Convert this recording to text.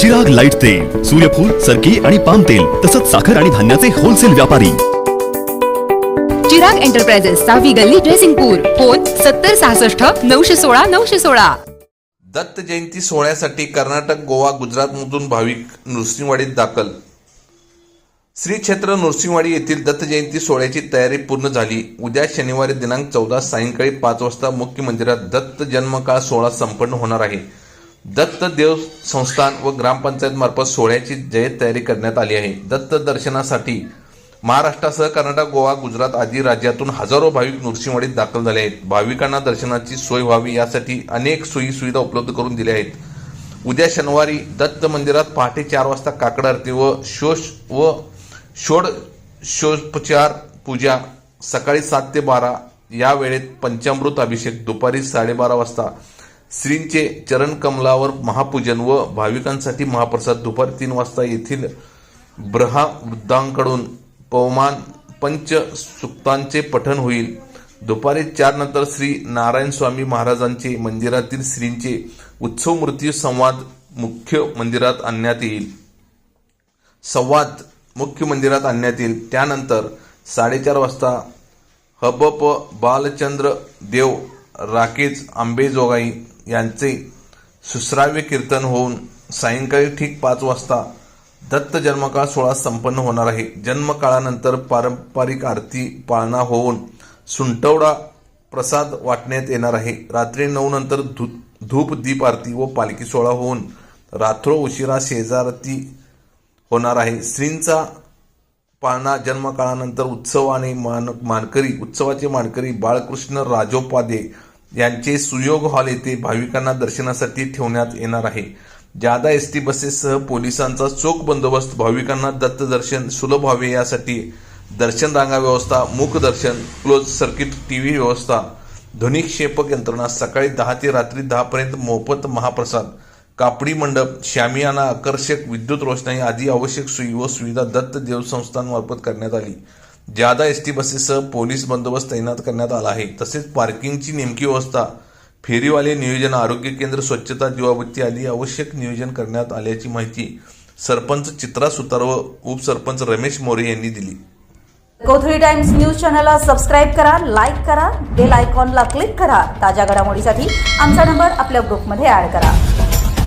जग लाइट तेल सूर्यफूल सरकी आणि पाम तेल तसंच साखर आणि धान्याचे होलसेल व्यापारी. चिराग एंटरप्राइजेस सहावी गल्ली ड्रेसिंगपूर फोन सत्तर सहासष्ट नऊशे सोळा नऊशे सोळा. दत्त जयंती सोहळ्यासाठी कर्नाटक गोवा गुजरातमधून भाविक नृसिंहवाडीत दाखल. श्री क्षेत्र नृसिंहवाडी येथील दत्त जयंती सोहळ्याची तयारी पूर्ण झाली. उद्या शनिवारी दिनांक चौदा सायंकाळी पाच वाजता मुख्य मंदिरात दत्त जन्मकाळ सोहळा संपन्न होणार आहे. दत्त देव संस्थान व ग्रामपंचायत मार्फत सोहळ्याची जय्यत तयारी करण्यात आली आहे. दत्त दर्शनासाठी महाराष्ट्रासह कर्नाटक गोवा गुजरात आदी राज्यातून हजारो भाविक नृसिंहवाडीत दाखल झाले आहेत. भाविकांना दर्शनाची सोय व्हावी यासाठी अनेक सोयी सुविधा उपलब्ध करून दिल्या आहेत. उद्या शनिवारी दत्त मंदिरात पहाटे चार वाजता काकड आरती व शोष व षोड षोडोपचार पूजा सकाळी सात ते बारा या वेळेत पंचामृत अभिषेक दुपारी साडेबारा वाजता श्रींचे चरणकमलावर महापूजन व भाविकांसाठी महाप्रसाद दुपारी तीन वाजता येथील ब्रहा वृद्धांकडून पवमान पंच सुक्तांचे पठण होईल. दुपारी चार नंतर श्री नारायण स्वामी महाराजांचे मंदिरातील श्रींचे उत्सव मृत्यू संवाद मुख्य मंदिरात आणण्यात येईल. संवाद मुख्य मंदिरात आणण्यात येईल. त्यानंतर साडेचार वाजता हबप बालचंद्र देव राकेश आंबेजोगाई यांचे सुश्राव्य कीर्तन होऊन सायंकाळी ठीक पाच वाजता दत्त जन्मकाळ सोहळा संपन्न होणार आहे. जन्मकाळानंतर पारंपरिक आरती पाळणा होऊन सुंटवडा प्रसाद वाटण्यात येणार आहे. रात्री नऊ नंतर धू धूप दीप आरती व पालखी सोहळा होऊन रात्रो उशिरा शेजारती होणार आहे. श्रींचा पाळणा जन्मकाळानंतर उत्सव आणि मान मानकरी उत्सवाचे मानकरी बाळकृष्ण राजोपाध्ये यांचे सुयोग हॉल येथे भाविकांना दर्शनासाठी ठेवण्यात येणार आहे. जादा एस टी बसेससह पोलिसांचा चोख बंदोबस्त भाविकांना दत्त दर्शन सुलभ व्हावे यासाठी दर्शन रांगा व्यवस्था मुख दर्शन क्लोज सर्किट टीव्ही व्यवस्था ध्वनिक्षेपक यंत्रणा सकाळी दहा ते रात्री दहा पर्यंत मोफत महाप्रसाद कापडी मंडप शामियाना आकर्षक विद्युत रोषणाई आदी आवश्यक सोयी व सुविधा दत्त देवसंस्थांमार्फत करण्यात आली. जादा एस टी बसेससह पोलीस बंदोबस्त तैनात करण्यात आला आहे तसेच पार्किंगची नेमकी व्यवस्था फेरीवाले नियोजन आरोग्य केंद्र स्वच्छता दिवाबत्ती आदी आवश्यक नियोजन करण्यात आल्याची माहिती सरपंच चित्रा सुतार व उपसरपंच रमेश मोरे यांनी दिली. कोथळी टाइम्स न्यूज चॅनलला सबस्क्राईब करा लाईक करा बेल आयकॉनला क्लिक करा. ताज्या घडामोडीसाठी आमचा नंबर आपल्या ग्रुपमध्ये ऍड करा.